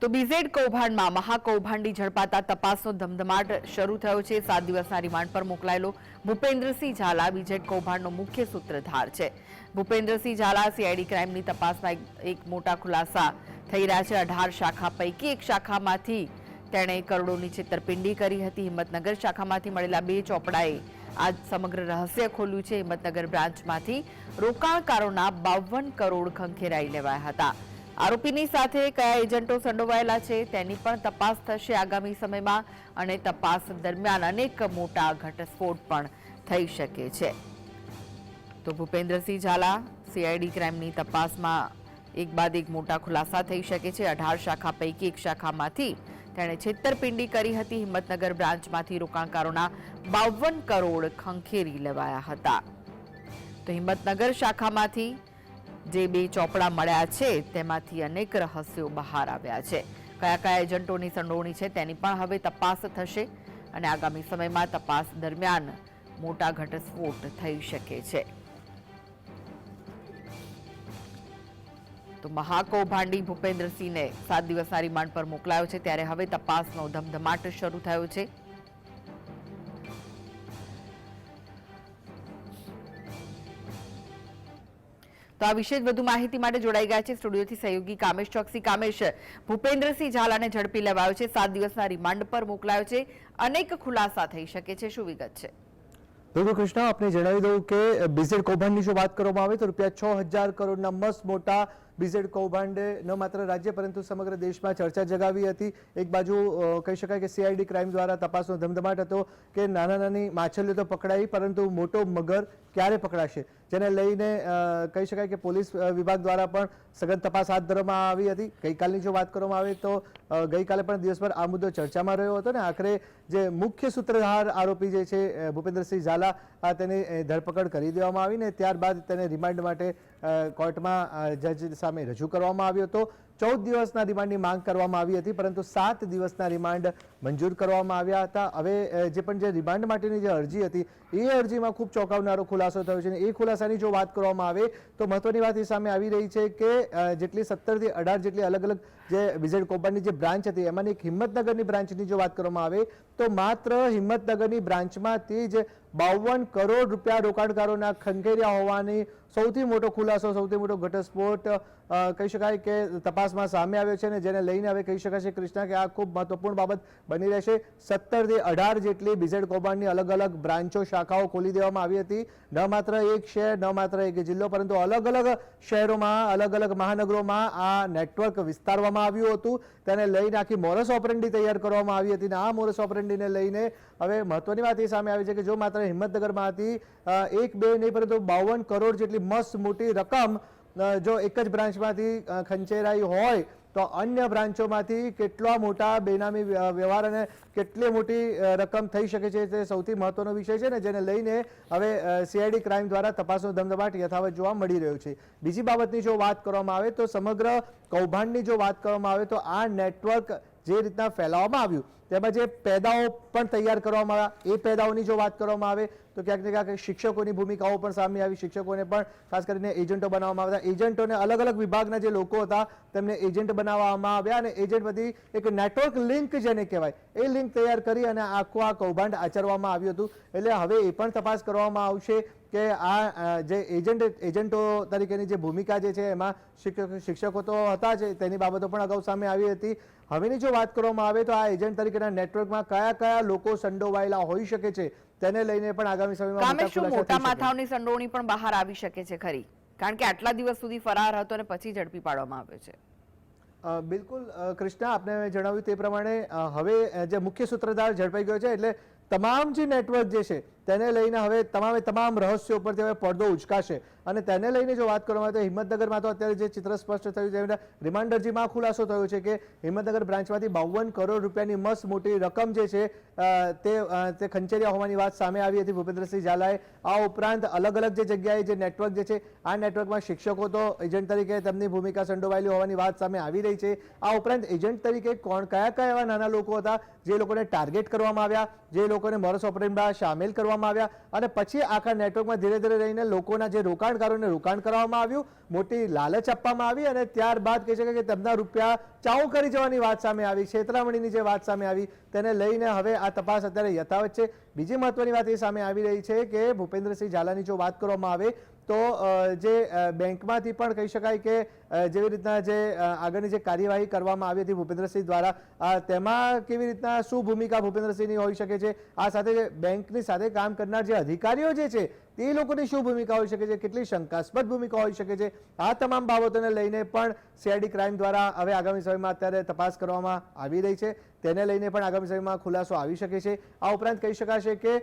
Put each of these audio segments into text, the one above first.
તો બીઝેડ કૌભાંડમાં મહાકૌભાંડી ઝડપાતા તપાસનો ધમધમાટ શરૂ થયો છે. સાત દિવસના રિમાન્ડ પર મોકલાયેલો ભૂપેન્દ્રસિંહ ઝાલા બીઝેડ કૌભાંડનો મુખ્ય સૂત્રધાર છે. ભૂપેન્દ્રસિંહ ઝાલા સીઆઈડી ક્રાઇમની તપાસમાં એક- એક મોટા ખુલાસા થઈ રહ્યા છે. અઢાર શાખા પૈકી એક શાખામાંથી તેણે કરોડોની છેતરપિંડી કરી હતી. હિંમતનગર શાખામાંથી મળેલા બે ચોપડાએ આ સમગ્ર રહસ્ય ખોલ્યું છે. હિંમતનગર બ્રાન્ચમાંથી રોકાણકારોના બાવન કરોડ ખંખેરાઈ લેવાયા હતા. આરોપીની સાથે કયા એજન્ટો સંડોવાયેલા છે તેની પણ તપાસ થશે આગામી સમયમાં અને તપાસ દરમિયાન અનેક મોટા ઘટસ્ફોટ પણ થઈ શકે છે. તો ભૂપેન્દ્રસિંહ ઝાલા સીઆઈડી ક્રાઇમની તપાસમાં એક બાદ એક મોટા ખુલાસા થઈ શકે છે. અઢાર શાખા પૈકી એક શાખામાંથી તેણે છેતરપિંડી કરી હતી. હિંમતનગર બ્રાન્ચમાંથી રોકાણકારોના બાવન કરોડ ખંખેરી લેવાયા હતા. તો હિંમતનગર શાખામાંથી જે બે ચોપડા મળ્યા છે, તેમાંથી અનેક રહસ્યો બહાર આવ્યા છે. કયા કયા એજન્ટોની સંડોવણી છે તેની પણ હવે તપાસ થશે અને આગામી સમયમાં તપાસ દરમિયાન મોટા ઘટસ્ફોટ થઈ શકે છે. તો મહાકૌભાંડી ભૂપેન્દ્રસિંહને સાત દિવસના રિમાન્ડ પર મોકલાયો છે, ત્યારે હવે તપાસનો ધમધમાટ શરૂ થયો છે. તો આ વિશે વધુ માહિતી માટે જોડાઈ ગયા છે સ્ટુડિયોથી સહયોગી કામેશ ચોકસી. કામેશ, ભૂપેન્દ્રસિંહ ઝાલાને ઝડપી લેવાયો છે. સાત દિવસના રિમાન્ડ પર મોકલાયો છે. અનેક ખુલાસા થઈ શકે છે. શું વિગત છે? બિલકુલ કૃષ્ણ, આપને જણાવી દઉં કે બીઝેડ કૌભાંડની જો વાત કરવામાં આવે તો રૂપિયા છ હજાર કરોડના મસ્ત મોટા બીઝેડ કૌભાંડે ન માત્ર રાજ્ય પરંતુ સમગ્ર દેશમાં ચર્ચા જગાવી હતી. એક બાજુ કહી શકાય કે સીઆઈડી ક્રાઇમ દ્વારા તપાસનો ધમધમાટ હતો કે નાના નાની માછલીઓ તો પકડાઈ, પરંતુ મોટો મગર ક્યારે પકડાશે? જેને લઈને કહી શકાય કે પોલીસ વિભાગ દ્વારા પણ સઘન તપાસ હાથ ધરવામાં આવી હતી. ગઈકાલની જો વાત કરવામાં આવે તો ગઈકાલે પણ દિવસભર આ મુદ્દો ચર્ચામાં રહ્યો હતો ને આખરે જે મુખ્ય સૂત્રધાર આરોપી જે છે ભૂપેન્દ્રસિંહ ઝાલા તેની ધરપકડ કરી દેવામાં આવી ને ત્યારબાદ તેને રિમાન્ડ માટે કોર્ટમાં જજ સામે રજૂ કરવામાં આવ્યો હતો. ચૌદ દિવસના રિમાન્ડની માંગ કરવામાં આવી હતી, પરંતુ સાત દિવસના રિમાન્ડ મંજૂર કરવામાં આવ્યા હતા. હવે જે પણ જે રિમાન્ડ માટેની જે અરજી હતી, એ અરજીમાં ખૂબ ચોંકાવનારો ખુલાસો થયો છે. એ ખુલાસાની જો વાત કરવામાં આવે, તો મહત્વની વાત એ સામે આવી રહી છે કે જેટલી સત્તરથી અઢાર જેટલી અલગ અલગ જે વિઝેડ કૌભાંડની જે બ્રાન્ચ હતી, એમાંની એક હિંમતનગરની બ્રાન્ચની જો વાત કરવામાં આવે તો માત્ર હિંમતનગરની બ્રાન્ચમાંથી જ બાવન કરોડ રૂપિયા રોકાણકારોના ખંખેર્યા હોવાની સૌથી મોટો ખુલાસો, સૌથી મોટો ઘટસ્ફોટ કહી શકાય કે તપાસમાં સામે આવ્યો છે અને જેને લઈને હવે કહી શકાય છે કૃષ્ણા કે આ ખૂબ મહત્વપૂર્ણ બાબત બની રહેશે. સત્તરથી અઢાર જેટલી બીઝેડ કૌભાંડની અલગ અલગ બ્રાન્ચો, શાખાઓ ખોલી દેવામાં આવી હતી. ન માત્ર એક શહેર, ન માત્ર એક જિલ્લો, પરંતુ અલગ અલગ શહેરોમાં અલગ અલગ મહાનગરોમાં આ નેટવર્ક વિસ્તારવામાં આવ્યું હતું. તેને લઈને આખી મોરસ ઓપરેન્ડી તૈયાર કરવામાં આવી હતી અને આ મોરસ ઓપરેન્ડીને લઈને હવે મહત્વની વાત એ સામે આવી છે કે જો માત્ર હિંમતનગરમાંથી હતી એક બે નહીં, પરંતુ બાવન કરોડ જેટલી મસ્ત મોટી રકમ જો એક જ બ્રાન્ચમાંથી ખંચેરાઈ હોય, તો અન્ય બ્રાન્ચોમાંથી કેટલા મોટા બેનામી વ્યવહાર અને કેટલી મોટી રકમ થઈ શકે છે તે સૌથી મહત્વનો વિષય છે ને, જેને લઈને હવે સીઆઈડી ક્રાઇમ દ્વારા તપાસનો ધમધમાટ યથાવત જોવા મળી રહ્યો છે. બીજી બાબતની જો વાત કરવામાં આવે તો સમગ્ર કૌભાંડની જો વાત કરવામાં આવે તો આ નેટવર્ક જે રીતના ફેલાવવામાં આવ્યું તેમાં જે પેદાઓ પણ તૈયાર કરવામાં આવ્યા. એ પેદાઓની જો વાત કરવામાં આવે, તો ક્યાંક ને ક્યાંક શિક્ષકોની ભૂમિકાઓ પણ સામે આવી. શિક્ષકોને પણ ખાસ કરીને એજન્ટો બનાવવામાં આવ્યા એજન્ટોને અલગ અલગ વિભાગના જે લોકો હતા, તેમને એજન્ટ બનાવવામાં આવ્યા અને એજન્ટ બધી એક નેટવર્ક લિંક જેને કહેવાય, એ લિંક તૈયાર કરી અને આખું આ કૌભાંડ આચરવામાં આવ્યું હતું. એટલે હવે એ પણ તપાસ કરવામાં આવશે કે આ જે એજન્ટ, એજન્ટો તરીકેની જે ભૂમિકા જે છે, એમાં શિક્ષક તો હતા જ, તેની બાબતો પણ અગાઉ સામે આવી હતી. હવેની જો વાત કરવામાં આવે તો આ એજન્ટ તરીકેના નેટવર્કમાં કયા કયા લોકો સંડોવાયેલા હોઈ શકે છે તેને લઈને પણ આગામી સમયમાં મોટા. માથાઓની સંડોવણી પણ બહાર આવી શકે છે ખરી કારણ કે આટલા દિવસ સુધી ફરાર હતો અને પછી ઝડપી પાડવામાં આવ્યો છે બિલકુલ કૃષ્ણા આપને જણાવ્યું તે પ્રમાણે હવે જે મુખ્ય સૂત્રધાર ઝડપાઈ ગયો છે એટલે તમામ જે નેટવર્ક જે છે, તેને લઈને હવે તમામે તમામ રહસ્યો ઉપરથી હવે પડદો ઉચકાશે. અને તેને લઈને જો વાત કરવામાં આવે તો હિંમતનગરમાં તો અત્યારે જે ચિત્ર સ્પષ્ટ થયું છે, એના રિમાન્ડરજીમાં ખુલાસો થયો છે કે હિંમતનગર બ્રાન્ચમાંથી બાવન કરોડ રૂપિયાની મસ્ત મોટી રકમ જે છે તે તે ખંચેરિયા હોવાની વાત સામે આવી હતી ભૂપેન્દ્રસિંહ ઝાલાએ. આ ઉપરાંત અલગ અલગ જે જગ્યાએ જે નેટવર્ક જે છે, આ નેટવર્કમાં શિક્ષકો તો એજન્ટ તરીકે તેમની ભૂમિકા સંડોવાયેલી હોવાની વાત સામે આવી રહી છે. આ ઉપરાંત એજન્ટ તરીકે કોણ, કયા કયા એવા નાના લોકો હતા જે લોકોને ટાર્ગેટ કરવામાં આવ્યા, જે લોકોને મોરસ ઓપરેન્ડમાં સામેલ કરવામાં આવ્યા અને પછી આખા નેટવર્કમાં ધીરે ધીરે રહીને લોકોના જે રોકાણકારોને રોકાણ કરવામાં આવ્યું, મોટી લાલચ આપવામાં આવી અને ત્યારબાદ કહી શકાય કે તેમના રૂપિયા ચાઉ કરી જવાની વાત સામે આવી, છેતરામણીની જે વાત સામે આવી, તેને લઈને હવે આ તપાસ અત્યારે યથાવત છે. બીજી મહત્વની વાત એ સામે આવી રહી છે કે ભૂપેન્દ્રસિંહ ઝાલાની જો વાત કરવામાં આવે તો જે બેંકમાંથી પણ કહી શકાય કે જેવી રીતના જે આગળની જે કાર્યવાહી કરવામાં આવી હતી ભૂપેન્દ્રસિંહ દ્વારા તેમાં કેવી રીતના શું ભૂમિકા ભૂપેન્દ્રસિંહની હોઈ શકે છે? આ સાથે બેંકની સાથે કામ કરનાર જે અધિકારીઓ જે છે, તે લોકોની શું ભૂમિકા હોઈ શકે છે? કેટલી શંકાસ્પદ ભૂમિકા હોઈ શકે છે? આ તમામ બાબતોને લઈને પણ સીઆઈડી ક્રાઇમ દ્વારા હવે આગામી સમયમાં અત્યારે તપાસ કરવામાં આવી રહી છે. તેને લઈને પણ આગામી સમયમાં ખુલાસો આવી શકે છે. આ ઉપરાંત કહી શકાશે કે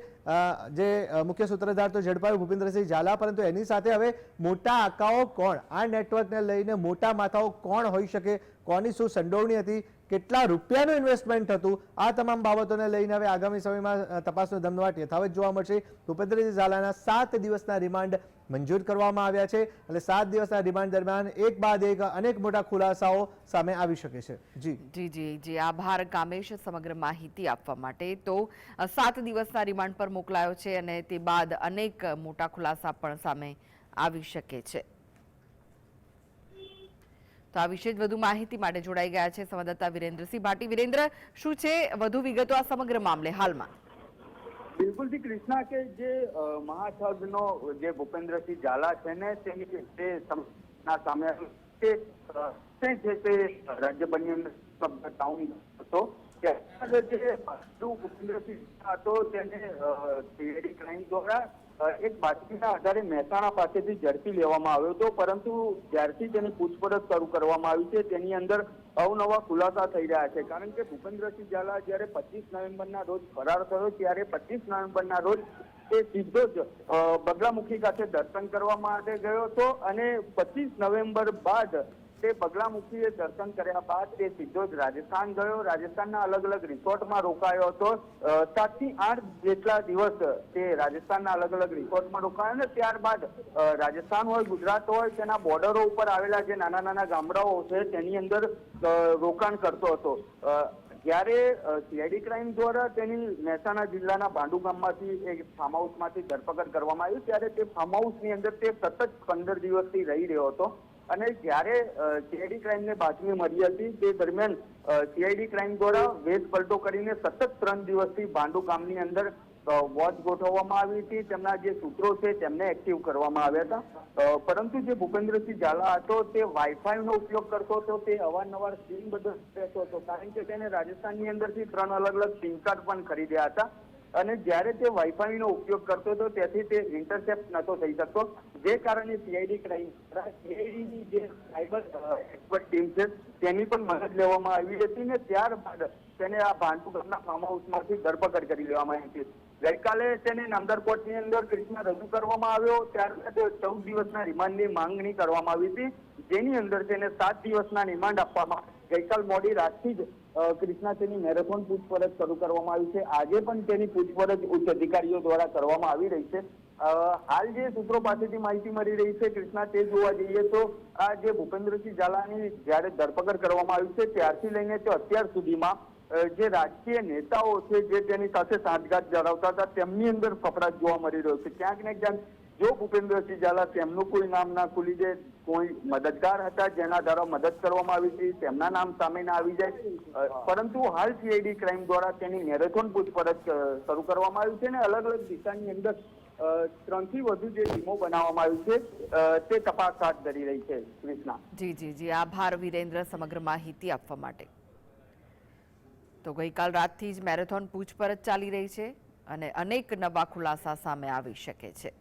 જે મુખ્ય સૂત્રધાર તો ઝડપાયું ભૂપેન્દ્રસિંહ ઝાલા, પરંતુ એની સાથે હવે મોટા આકાઓ કોણ? આ નેટવર્કને લઈને મોટા માથાઓ કોણ હોઈ શકે? કોની શું સંડોવણી હતી? કેટલા રૂપિયાનું ઇન્વેસ્ટમેન્ટ હતું? આ તમામ બાબતોને લઈને હવે આગામી સમયમાં તપાસનો ધમધમાટ યથાવત જોવા મળશે. ભૂપેન્દ્રસિંહ ઝાલાના સાત દિવસના રિમાન્ડ મંજૂર કરવામાં આવ્યા છે એટલે સાત દિવસના રિમાન્ડ દરમિયાન એક બાદ એક અનેક મોટા ખુલાસાઓ સામે આવી શકે છે. જી. જી જી જી. આભાર કામેશ સમગ્ર માહિતી આપવા માટે. તો સાત દિવસના રિમાન્ડ પર મોકલાયો છે અને તે બાદ અનેક મોટા ખુલાસા પણ સામે આવી શકે છે. તો આ વિશે જ વધુ માહિતી માટે જોડાઈ ગયા છે સંવાદદાતા વિરેન્દ્રસિંહ ભાટી. વિરેન્દ્ર, શું છે? વધુ વિગતો આ સમગ્ર મામલે હાલમાં. બિલકુલથી કૃષ્ણા, કે જે મહાઠગનો જે ભૂપેન્દ્રસિંહ ઝાલા છે ને, તેની તે સામે તે છે તે રાજ્ય બની અંદર ટાઉન હતો. તેને ક્રાઇમ દ્વારા એક બાતમીના આધારે મહેસાણા પાસેથી ઝડપી લેવામાં આવ્યો હતો પરંતુ જ્યારથી તેની પૂછપરછ શરૂ કરવામાં આવી છે તેની અંદર અવનવા ખુલાસા થઈ રહ્યા છે કારણ કે ભૂપેન્દ્રસિંહ ઝાલા જ્યારે પચીસ નવેમ્બરના રોજ ફરાર થયો ત્યારે પચીસ નવેમ્બરના રોજ એ સીધો જ બગલામુખી ખાતે દર્શન કરવા માટે ગયો હતો અને પચીસ નવેમ્બર બાદ તે બગલામુખીએ દર્શન કર્યા બાદ તે સીધો જ રાજસ્થાન ગયો. રાજસ્થાનના અલગ અલગ રિસોર્ટમાં રોકાયો હતો. સાત સાતથી આઠ જેટલા દિવસ તે રાજસ્થાનના અલગ અલગ રિસોર્ટમાં રોકાયો અને ત્યારબાદ રાજસ્થાન હોય, ગુજરાત હોય, તેના બોર્ડરો ઉપર આવેલા જે નાના નાના ગામડાઓ છે, તેની અંદર રોકાણ કરતો હતો. જ્યારે સીઆઈડી ક્રાઇમ દ્વારા તેની મહેસાણા જિલ્લાના ભાંડુ ગામમાંથી એક ફાર્મ હાઉસમાંથી ધરપકડ કરવામાં આવી. ત્યારે તે ફાર્મ હાઉસની અંદર તે સતત પંદર દિવસથી રહી રહ્યો હતો. અને જ્યારે સીઆઈડી ક્રાઇમને બાતમી મળી હતી, તે દરમિયાન સીઆઈડી ક્રાઇમ દ્વારા વેશ પલટો કરીને સતત ત્રણ દિવસથી ભાંડુ ગામની અંદર વોચ ગોઠવવામાં આવી હતી. તેમના જે સૂત્રો છે તેમને એક્ટિવ કરવામાં આવ્યા હતા. પરંતુ જે ભૂપેન્દ્રસિંહ ઝાલા હતો, તે વાઈફાઈનો ઉપયોગ કરતો હતો, તે અવારનવાર સિમ બદલ રહેતો હતો, કારણ કે તેને રાજસ્થાનની અંદરથી ત્રણ અલગ અલગ સિમ કાર્ડ પણ ખરીદ્યા હતા. અને જ્યારે તે વાઈફાઈનો ઉપયોગ કરતો હતો, તેથી તે ઇન્ટરસેપ્ટ નહોતો થઈ શકતો. જે કારણે સીઆઈડી ક્રાઇમ સીઆઈડીની જે સાયબર એક્સપર્ટ ટીમ છે, તેની પણ મદદ લેવામાં આવી હતી ને ત્યારબાદ તેને આ ગામના ફાર્મ હાઉસમાંથી ધરપકડ કરી લેવામાં આવી હતી. ગઈકાલે તેને નામદાર કોર્ટની અંદર કૃષ્ણ રજૂ કરવામાં આવ્યો, ત્યારબાદ ચૌદ દિવસના રિમાન્ડની માંગણી કરવામાં આવી હતી, જેની અંદર તેને સાત દિવસના રિમાન્ડ આપવામાં ગઈકાલ મોડી રાતથી જ કૃષ્ણા તેની મેરેથોન પૂછપરછ શરૂ કરવામાં આવી છે. આજે પણ તેની પૂછપરછ ઉચ્ચ અધિકારીઓ દ્વારા કરવામાં આવી રહી છે. હાલ જે સૂત્રો પાસેથી માહિતી મળી રહી છે કૃષ્ણા તે જોવા જઈએ તો આ જે ભૂપેન્દ્રસિંહ ઝાલાની જ્યારે ધરપકડ કરવામાં આવી છે ત્યારથી લઈને તે અત્યાર સુધીમાં જે રાજકીય નેતાઓ છે જે તેની સાથે સાંઠગાંઠ ધરાવતા હતા તેમની અંદર ફફડાટ જોવા મળી રહ્યો છે. ક્યાંક ને ક્યાંક જો ભૂપેન્દ્રસિંહ ઝાલા તેમનું કોઈ નામ ના ખુલી જાય, કોઈ મદદગાર હતા જેના દ્વારા મદદ કરવામાં આવી હતી, તેમના નામ સામે ના આવી જાય. પરંતુ હાલ સીઆઈડી ક્રાઇમ દ્વારા તેની મેરેથોન પૂછપરછ શરૂ કરવામાં આવી છે અને અલગ અલગ દિશાની અંદર ત્રણથી વધુ જે ટીમો બનાવવામાં આવી છે તે તપાસ હાથ રહી છે. કૃષ્ણા. જી વિરેન્દ્ર સમગ્ર માહિતી આપવા માટે. તો ગઈકાલ રાતથી જ મેરેથોન પૂછપરછ ચાલી રહી છે અને અનેક નવા ખુલાસા સામે આવી શકે છે.